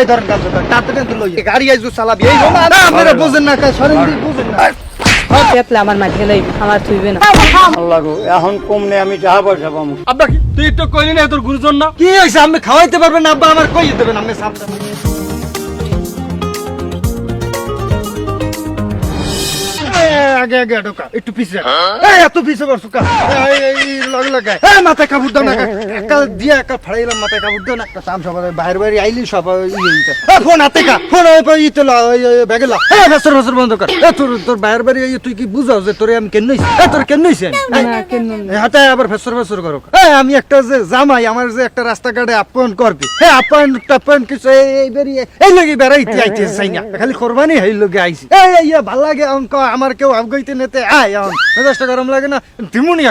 এই ধরেন গাছ ধরেন টানতে টানতে লই গাড়ি আইজু চালাবি এই আপনারা বুঝেন না কাজ সরেন বুঝেন না। পেতলে আমার মাঠে লই আমার থুইবে না। আল্লাহ গো এখন কমনে আমি টাকা পয়সা পাবো আব্বা তুই তো কইলি না তোর গুরুজন না? কি হইছে আপনি খাওয়াইতে পারবেন না আব্বা আমার কই দেবেন আমি সামনে আগে আগে ঢোকা একটু পিছে এই এত লগ এই মাথায় কাপড় দাও না একা দিয়া একা ফাড়াইলাম মাথায় কাপড় দাও না একটা সাম সব বাইরে বাইরে আইলি সব ইয়ে ফোন হাতে কা ফোন ইতে লা ব্যাগে লা এই ফেসর ফেসর বন্ধ কর তোর তোর বাইরে বাইরে তুই কি বুঝাও যে তোরে আমি কেন নইছি তোর কেন নইছি হাতে আবার ফেসর ফেসর করো এই আমি একটা যে জামাই আমার যে একটা রাস্তাঘাটে আপ্যায়ন করবি হ্যাঁ আপ্যায়ন টাপ্যায়ন কিছু এই এই বেরিয়ে এই লগে বেড়াইতে আইতে চাই না খালি কোরবানি হই লগে আইছি এই ইয়া ভালো লাগে অঙ্ক আমার কেউ আবগাইতে নেতে আয় এখন মেজাজটা গরম লাগে না দিমুনি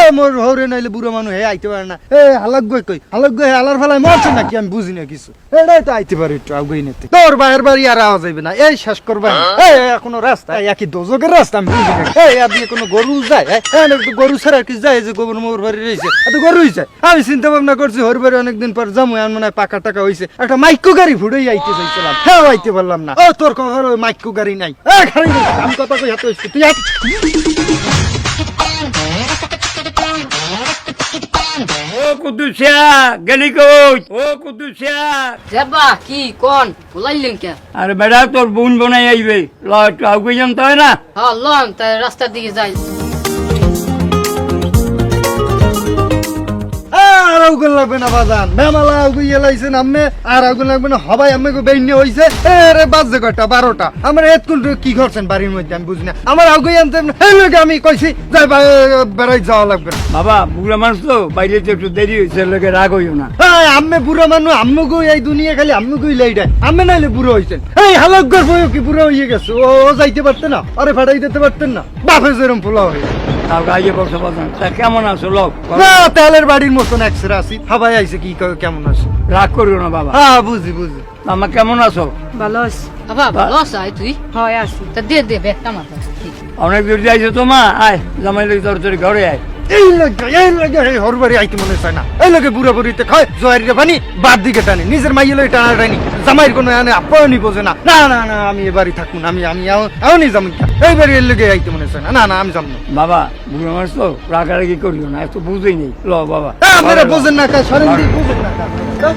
এ মোর হরে নাইলে বুড়ো মানুষ হে আইতে পারে না। এ হালাক গই কই হালাক গই আলার ফেলায় মরছে নাকি আমি বুঝি না কিছু। এটাই তো আইতে পারে একটু আবগাই নেতে। তোর বাইরের বাড়ি আর আওয়াজ যাইবে না এই শেষ করবা এই এখনও রাস্তা একই দোজকের রাস্তা আমি বুঝি না। এই আর দিয়ে কোনো গরু যায় এই একটু গরু ছাড়া কি যায় যে গোবর মোবর বাড়ি রয়েছে এত গরুই যায়। আমি চিন্তা ভাবনা করছি হর বাড়ি অনেকদিন পর যাব এমন মনে হয় পাকা টাকা হয়েছে একটা মাইক্রো গাড়ি ফুড়েই আইতে চাইছিলাম হ্যাঁ আইতে পারলাম না। ও তোর কখন ওই গাড়ি নাই। এ বসে, আমি কথা কই হাতে তুই ও কুদ্দুসিয়া গেলি কই? ও কি কোন? বলাইলেন কে? আরে বেড়া তোর বোন বনাই আইবে। ল একটু আগে জানতে হয় না? হ্যাঁ লন তাই রাস্তার দিকে যাই। আগুন লাগবে না বাজান? মেমালা আগুন লাইছেন আম্মে আর আগুন লাগবে না হবাই আম্মে গো হইছে। আরে বাজে কয়টা? বারোটা। আমার এতক্ষণ কি করছেন বাড়ির মধ্যে আমি বুঝি না। আমার আগুন আনতে এই লোকে আমি কইছি যাই বেড়াই যাওয়া লাগবে বাবা বুড়া মানুষ তো বাইরে তো একটু দেরি হয়েছে লোকে রাগ হইও না। হ্যাঁ আম্মে বুড়ো মানুষ আম্মু এই দুনিয়া খালি আম্মু গই লাইডা আম্মে নাইলে বুড়ো হইছেন। এই হালক গর কি বুড়ো হইয়ে গেছে? ও ও যাইতে পারতেন না? আরে ফাটাই দিতে পারতেন না? বাপে যেরম ফুলা হয়ে তাও গাইয়ে বসে বসেন তা কেমন আছো লোক? না তেলের বাড়ির মতন একসেরা আছি। হাবাই আইছে কি ক- কেমন আছে? রাগ করিও না বাবা। হ্যাঁ বুঝি বুঝি। আমার কেমন আছো? ভালো আছি। বাবা ভালো আছ? আই তুই। হয় আছি। তা দে দে ব্যাগটা মাথা অনেক দূর যাইছো তো মা? আয় জামাই লোক তোর তোর ঘরে আয়। এই লাগে এই লাগে এই হরবারি আইতে মনে চায় না। এই লগে বুড়া বুড়িতে খায় জোয়ারিরে পানি বাদ দিকে টানে। নিজের মাইয়ে লই টানা টানি। জামাইয়ের কোনো এনে আপনি বোঝে না। না না না আমি এবারই থাকুন আমি আমি এমনই যাব এইবারই এর লগে আইতে মনে চায় না। না না আমি যাব না। বাবা বুড়ো মানুষ তো রাগারাগি করিও না এত বুঝেই নেই। ল বাবা। আপনারা বোঝেন না কাজ সরেন বোঝেন না কাজ